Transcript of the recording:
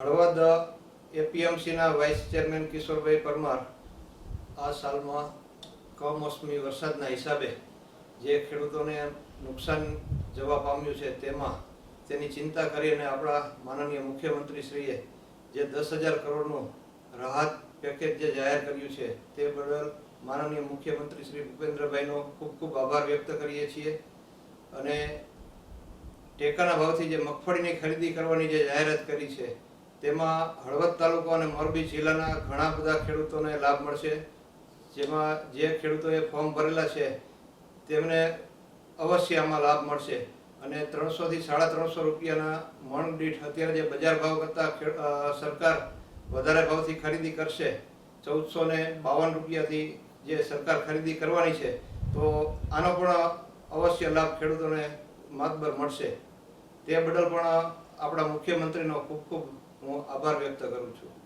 હળવદ એપીએમસીના vice chairman Kishorbhai Parmar આ સાલમાં કમોસમી વરસાદના હિસાબે જે ખેડૂતોને નુકસાન જવા પામ્યું છે તેમાં તેની ચિંતા કરીને આપણા માનનીય મુખ્યમંત્રીશ્રીએ જે દસ હજાર કરોડનું રાહત પેકેજ જે જાહેર કર્યું છે તે બદલ માનનીય મુખ્યમંત્રી શ્રી ભૂપેન્દ્રભાઈનો ખૂબ ખૂબ આભાર વ્યક્ત કરીએ છીએ અને ટેકાના ભાવથી જે મગફળીની ખરીદી કરવાની જે જાહેરાત કરી છે તેમાં હળવદ તાલુકો અને મોરબી જિલ્લાના ઘણા બધા ખેડૂતોને લાભ મળશે. જેમાં જે ખેડૂતોએ ફોર્મ ભરેલા છે, તેમને અવશ્ય આમાં લાભ મળશે. અને ત્રણસોથી સાડા ત્રણસો રૂપિયાના મણ દીઠ અત્યારે જે બજાર ભાવ કરતાં સરકાર વધારે ભાવથી ખરીદી કરશે, ચૌદસો ને બાવન રૂપિયાથી જે સરકાર ખરીદી કરવાની છે, તો આનો પણ અવશ્ય લાભ ખેડૂતોને માતબર મળશે. તે બદલ પણ આપણા મુખ્યમંત્રીનો ખૂબ ખૂબ હું આભાર વ્યક્ત કરું છું.